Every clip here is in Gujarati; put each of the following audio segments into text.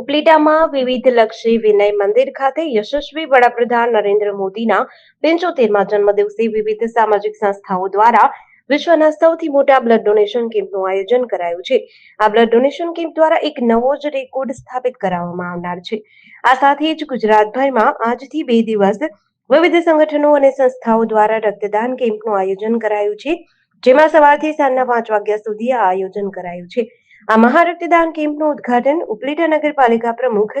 ઉપલેટામાં વિવિધ લક્ષી વિનય મંદિર ખાતે યશસ્વી વડાપ્રધાન નરેન્દ્ર મોદીના પંચોતેરમા જન્મદિવસે વિવિધ સામાજિક સંસ્થાઓ દ્વારા વિશ્વના સૌથી મોટા બ્લડ ડોનેશન કેમ્પનું આયોજન કરાયું છે. આ બ્લડ ડોનેશન કેમ્પ દ્વારા એક નવો જ રેકોર્ડ સ્થાપિત કરાવવામાં આવનાર છે. આ સાથે જ ગુજરાતભરમાં આજથી બે દિવસ વિવિધ સંગઠનો અને સંસ્થાઓ દ્વારા રક્તદાન કેમ્પનું આયોજન કરાયું છે. જેમાં સવારથી સાંજના પાંચ વાગ્યા સુધી આ આયોજન કરાયું છે. આ મહારક્તદાન કેમ્પનું ઉદઘાટન ઉપલેટા નગરપાલિકા પ્રમુખ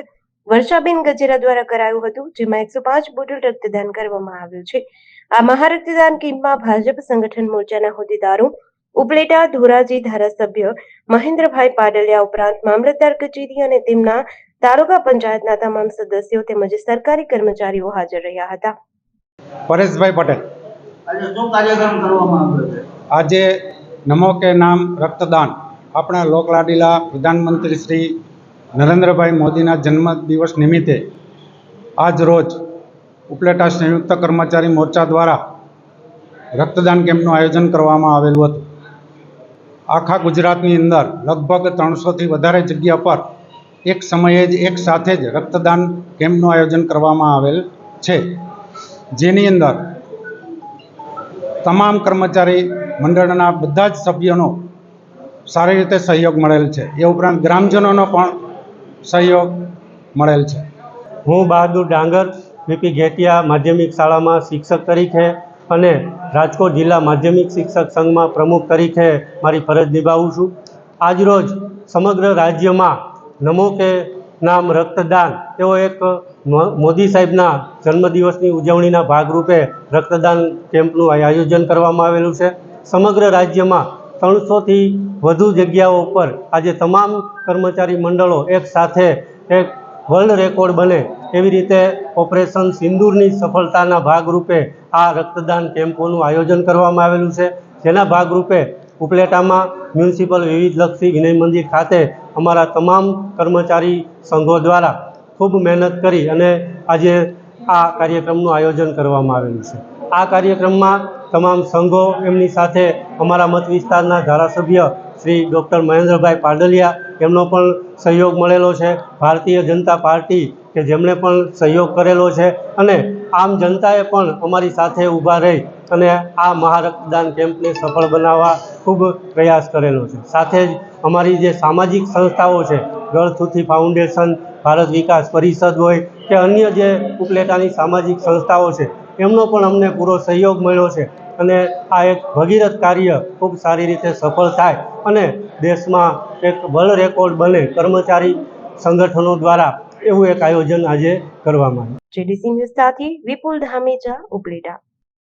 વર્ષાબેન ગજેરા દ્વારા કરાયું હતું જેમાં એકસો પાંચ બોટલ રક્તદાન કરવામાં આવ્યું છે. આ મહારક્તદાન કેમ્પમાં ભાજપ સંગઠન મોરચાના હોદ્દેદારો ઉપલેટા ધોરાજી ધારાસભ્ય મહેન્દ્રભાઈ પાડલિયા ઉપરાંત મામલતદાર કચેરી અને તેમના તાલુકા પંચાયતના તમામ સદસ્યો તેમજ સરકારી કર્મચારીઓ હાજર રહ્યા હતા. પરેશભાઈ પટેલ. આજે શું કાર્યક્રમ કરવામાં આવ્યો છે? આજે નમો કે નામ રક્તદાન. આપણા લોકલાડીલા પ્રધાનમંત્રી શ્રી નરેન્દ્રભાઈ મોદીના જન્મદિવસ નિમિત્તે આજ રોજ ઉપલેટા સંયુક્ત કર્મચારી મોરચા દ્વારા રક્તદાન કેમ્પનું આયોજન કરવામાં આવેલું હતું. આખા ગુજરાતની અંદર લગભગ ત્રણસોથી વધારે જગ્યા પર એક સમયે જ એક સાથે જ રક્તદાન કેમ્પનું આયોજન કરવામાં આવેલ છે. જેની અંદર તમામ કર્મચારી મંડળના બધા જ સભ્યોનો સારી રીતે સહયોગ મળેલ છે. એ ઉપરાંત ગ્રામજનોનો પણ સહયોગ મળેલ છે. હું બહાદુર ડાંગર, વીપી ઘેટિયા માધ્યમિક શાળામાં શિક્ષક તરીકે અને રાજકોટ જિલ્લા માધ્યમિક શિક્ષક સંઘમાં પ્રમુખ તરીકે મારી ફરજ નિભાવું છું. આજરોજ સમગ્ર રાજ્યમાં નમો કે નામ રક્તદાન, એવો એક મોદી સાહેબના જન્મદિવસની ઉજવણીના ભાગરૂપે રક્તદાન કેમ્પનું આયોજન કરવામાં આવેલું છે. સમગ્ર રાજ્યમાં ત્રણસોથી વધુ જગ્યાઓ ઉપર આજે તમામ કર્મચારી મંડળો એક સાથે એક વર્લ્ડ રેકોર્ડ બને એવી રીતે ઓપરેશન સિંદૂરની સફળતાના ભાગરૂપે આ રક્તદાન કેમ્પોનું આયોજન કરવામાં આવેલું છે. જેના ભાગરૂપે ઉપલેટામાં મ્યુનિસિપલ વિવિધલક્ષી વિનય મંદિર ખાતે અમારા તમામ કર્મચારી સંઘો દ્વારા ખૂબ મહેનત કરી અને આજે આ કાર્યક્રમનું આયોજન કરવામાં આવેલું છે. આ કાર્યક્રમમાં તમામ સંઘો એમની સાથે અમારા મત વિસ્તારના ધારાસભ્ય શ્રી ડૉક્ટર મહેન્દ્રભાઈ પાડલિયા, એમનો પણ સહયોગ મળેલો છે. ભારતીય જનતા પાર્ટી કે જેમણે પણ સહયોગ કરેલો છે અને આમ જનતાએ પણ અમારી સાથે ઊભા રહી અને આ મહારક્તદાન કેમ્પને સફળ બનાવવા ખૂબ પ્રયાસ કરેલો છે. સાથે જ અમારી જે સામાજિક સંસ્થાઓ છે, ગળથુથી ફાઉન્ડેશન, ભારત વિકાસ પરિષદ હોય કે અન્ય જે ઉપલેટાની સામાજિક સંસ્થાઓ છે એમનો પણ અમને પૂરો સહયોગ મળ્યો છે. અને આ એક ભગીરથ કાર્ય ખૂબ સારી રીતે સફળ થાય અને દેશમાં એક વર્લ્ડ રેકોર્ડ બને કર્મચારી સંગઠનો દ્વારા એવું એક આયોજન આજે કરવામાં આવ્યું. જેડીસી ન્યૂઝ સાથે વિપુલ ધામેજા ઉપલેટા.